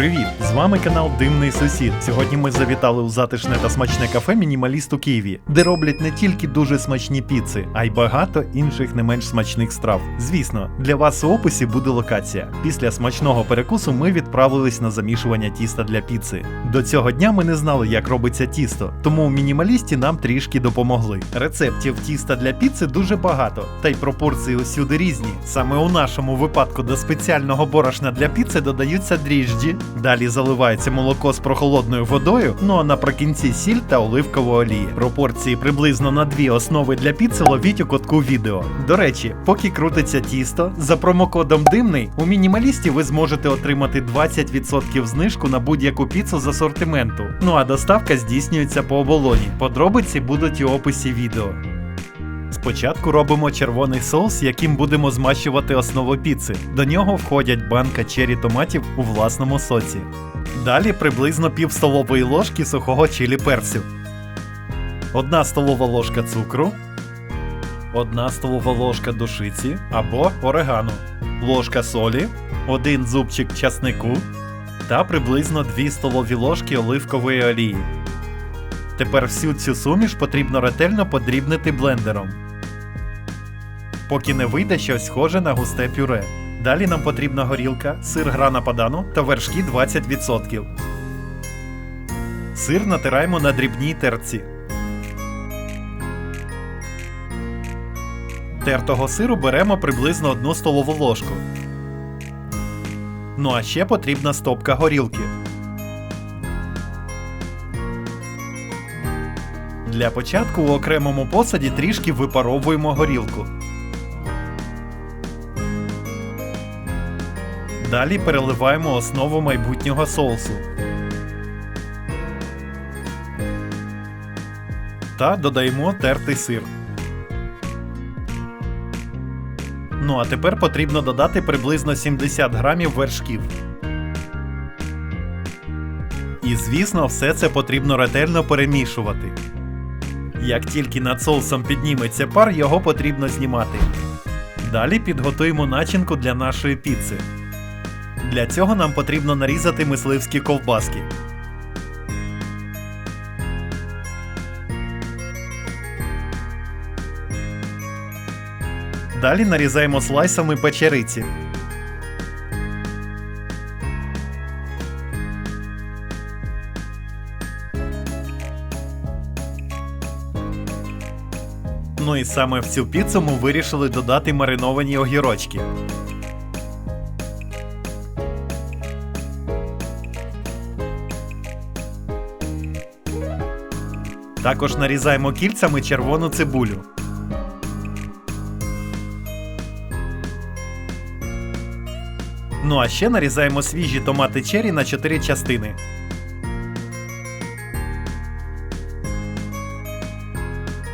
Привіт! З вами канал Димний Сусід. Сьогодні ми завітали у затишне та смачне кафе Мінімаліст у Києві, де роблять не тільки дуже смачні піци, а й багато інших не менш смачних страв. Звісно, для вас у описі буде локація. Після смачного перекусу ми відправились на замішування тіста для піци. До цього дня ми не знали, як робиться тісто, тому у мінімалісті нам трішки допомогли. Рецептів тіста для піци дуже багато, та й пропорції усюди різні. Саме у нашому випадку до спеціального борошна для піци додаються дріжджі, далі заливається молоко з прохолодною водою, ну а наприкінці сіль та оливкова олія. Пропорції приблизно на дві основи для піци ловіть у кутку відео. До речі, поки крутиться тісто, за промокодом димний у мінімалісті ви зможете отримати 20% знижку на будь-яку піцу з асортименту. Ну а доставка здійснюється по оболоні. Подробиці будуть у описі відео. Спочатку робимо червоний соус, яким будемо змащувати основу піци. До нього входять банка чері томатів у власному соці. Далі приблизно пів столової ложки сухого чилі перцю, одна столова ложка цукру, одна столова ложка душиці або орегано, ложка солі, один зубчик часнику та приблизно 2 столові ложки оливкової олії. Тепер всю цю суміш потрібно ретельно подрібнити блендером. Поки не вийде щось схоже на густе пюре. Далі нам потрібна горілка, сир грана падану та вершки 20%. Сир натираємо на дрібній терці. Тертого сиру беремо приблизно 1 столову ложку. Ну а ще потрібна стопка горілки. Для початку у окремому посаді трішки випаровуємо горілку. Далі переливаємо основу майбутнього соусу. Та додаємо тертий сир. Ну а тепер потрібно додати приблизно 70 грамів вершків. І звісно, все це потрібно ретельно перемішувати. Як тільки над соусом підніметься пар, його потрібно знімати. Далі підготуємо начинку для нашої піци. Для цього нам потрібно нарізати мисливські ковбаски. Далі нарізаємо слайсами печериці. Ну і саме в цю піцу ми вирішили додати мариновані огірочки. Також нарізаємо кільцями червону цибулю. Ну а ще нарізаємо свіжі томати чері на 4 частини.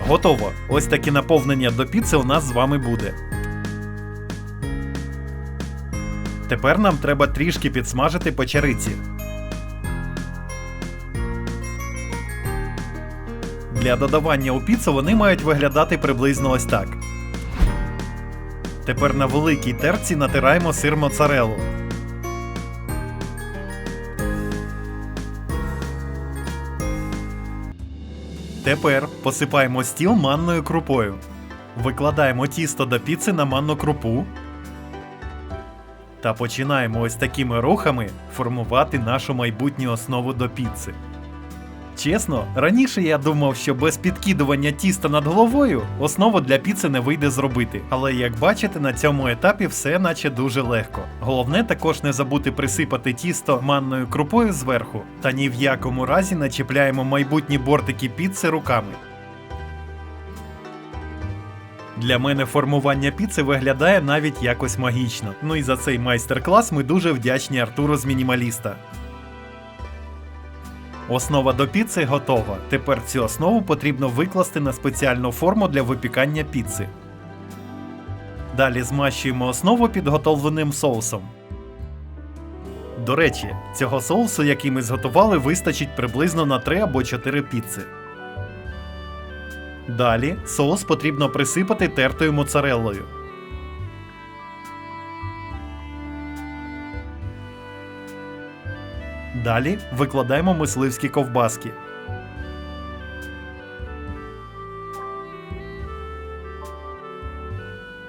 Готово. Ось таке наповнення до піци у нас з вами буде. Тепер нам треба трішки підсмажити печериці. Для додавання у піцу вони мають виглядати приблизно ось так. Тепер на великій терці натираємо сир моцареллу. Тепер посипаємо стіл манною крупою. Викладаємо тісто до піци на манну крупу. Та починаємо ось такими рухами формувати нашу майбутню основу до піци. Чесно, раніше я думав, що без підкидування тіста над головою основу для піци не вийде зробити. Але як бачите, на цьому етапі все наче дуже легко. Головне також не забути присипати тісто манною крупою зверху, та ні в якому разі не чіпляємо майбутні бортики піци руками. Для мене формування піци виглядає навіть якось магічно. Ну і за цей майстер-клас ми дуже вдячні Артуру з мінімаліста. Основа до піци готова. Тепер цю основу потрібно викласти на спеціальну форму для випікання піци. Далі змащуємо основу підготовленим соусом. До речі, цього соусу, який ми зготували, вистачить приблизно на 3 або 4 піци. Далі соус потрібно присипати тертою моцареллою. Далі викладаємо мисливські ковбаски.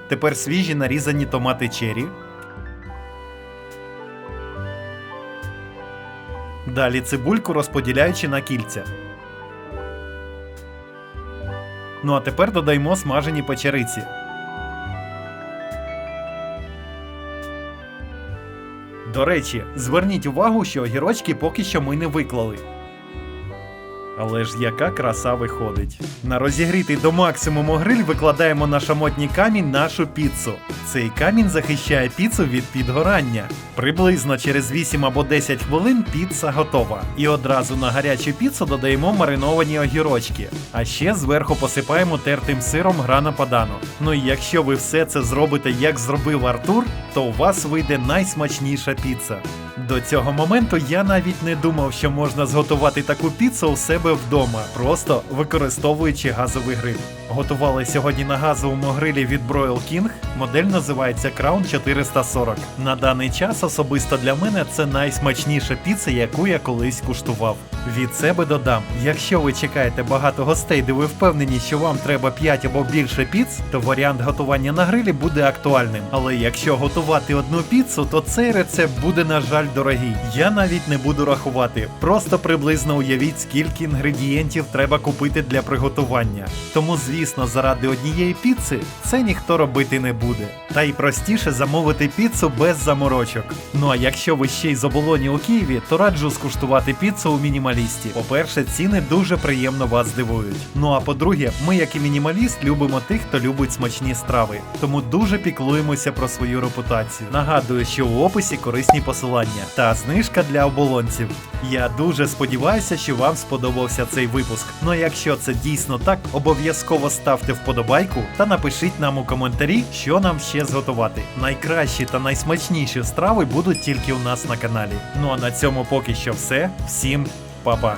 Тепер свіжі нарізані томати чері. Далі цибульку розподіляючи на кільця. Ну а тепер додаємо смажені печериці. До речі, зверніть увагу, що огірочки поки що ми не виклали. Але ж яка краса виходить. На розігрітий до максимуму гриль викладаємо на шамотній камінь нашу піцу. Цей камінь захищає піцу від підгорання. Приблизно через 8 або 10 хвилин піца готова. І одразу на гарячу піцу додаємо мариновані огірочки. А ще зверху посипаємо тертим сиром грана падано. Ну і якщо ви все це зробите як зробив Артур, то у вас вийде найсмачніша піца. До цього моменту я навіть не думав, що можна зготувати таку піцу у себе вдома, просто використовуючи газовий гриль. Готували сьогодні на газовому грилі від Broil King. Модель називається Crown 440. На даний час особисто для мене це найсмачніша піца, яку я колись куштував. Від себе додам: якщо ви чекаєте багато гостей, де ви впевнені, що вам треба 5 або більше піц, то варіант готування на грилі буде актуальним. Але якщо готувати одну піцу, то цей рецепт буде, на жаль, дорогий. Я навіть не буду рахувати. Просто приблизно уявіть, скільки інгредієнтів треба купити для приготування. Тому, звісно, заради однієї піци це ніхто робити не буде. Та й простіше замовити піцу без заморочок. Ну а якщо ви ще й з оболоні у Києві, то раджу скуштувати піцу у мінімалісті. По-перше, ціни дуже приємно вас здивують. Ну а по-друге, ми, як і мінімаліст, любимо тих, хто любить смачні страви. Тому дуже піклуємося про свою репутацію. Нагадую, що у описі корисні посилання та знижка для оболонців. Я дуже сподіваюся, що вам сподобався цей випуск. Ну а якщо це дійсно так, обов'язково ставте вподобайку та напишіть нам у коментарі, що нам ще зготувати. Найкращі та найсмачніші страви будуть тільки у нас на каналі. Ну а на цьому поки що все. Всім па-па!